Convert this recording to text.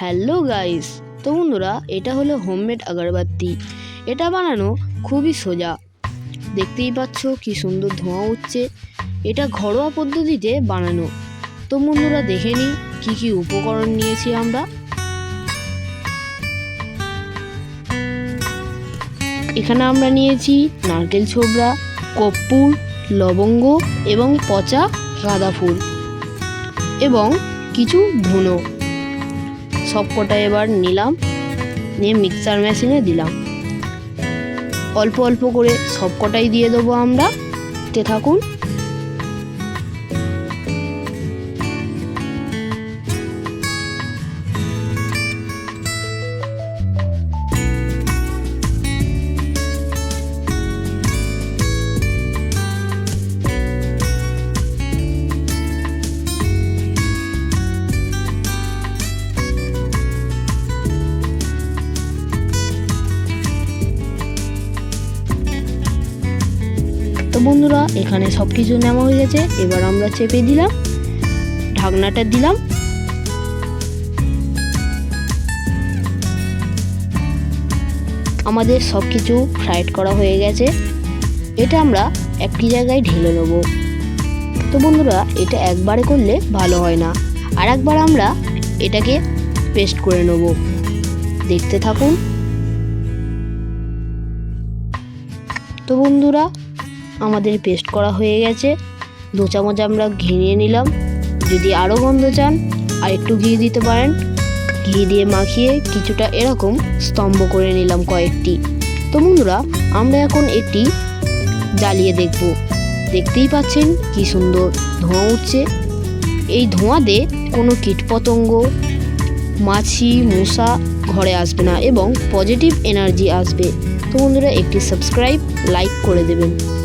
Hello guys, তো বন্ধুরা, এটা হলো হোমমেড আগরবাতি। এটা বানানো খুবই সোজা। দেখতেই পাচ্ছ কি সুন্দর ধোঁয়া উঠছে। এটা ঘরোয়া পদ্ধতিতে বানানো। তো বন্ধুরা, দেখে নিই কী কী উপকরণ নিয়েছি আমরা। এখানে আমরা নিয়েছি নারকেল ছোবড়া কর্পূর লবঙ্গ এবং পচা গাঁদা ফুল এবং কিছু ধুনো সবকটা এবার নিলাম, নিয়ে মিক্সার মেশিনে দিলাম। অল্প অল্প করে সব কটাই দিয়ে দেবো আমরা, তে থাকুন। তো বন্ধুরা, এখানে সব কিছু নেওয়া হয়ে গেছে। এবার আমরা চেপে দিলাম, ঢাকনাটা দিলাম। আমাদের সব কিছু ফ্রাইড করা হয়ে গেছে। এটা আমরা একটি জায়গায় ঢেলে নেব। তো বন্ধুরা, এটা একবারে করলে ভালো হয় না। আর একবার আমরা এটাকে পেস্ট করে নেব। দেখতে থাকুন। তো বন্ধুরা আমাদের পেস্ট করা হয়ে গেছে। দু চামচ আমরা ঘি নিয়ে নিলাম। যদি আরও গন্ধ চান আর একটু ঘি দিতে পারেন। ঘি দিয়ে মাখিয়ে কিছুটা এরকম স্তম্ভ করে নিলাম কয়েকটি। তো বন্ধুরা, আমরা এখন একটি জ্বালিয়ে দেখব। দেখতেই পাচ্ছেন কি সুন্দর ধোঁয়া উঠছে। এই ধোঁয়াতে কোনো কীটপতঙ্গ, মাছি মশা ঘরে আসবে না এবং পজিটিভ এনার্জি আসবে। তো বন্ধুরা, একটি সাবস্ক্রাইব লাইক করে দেবেন।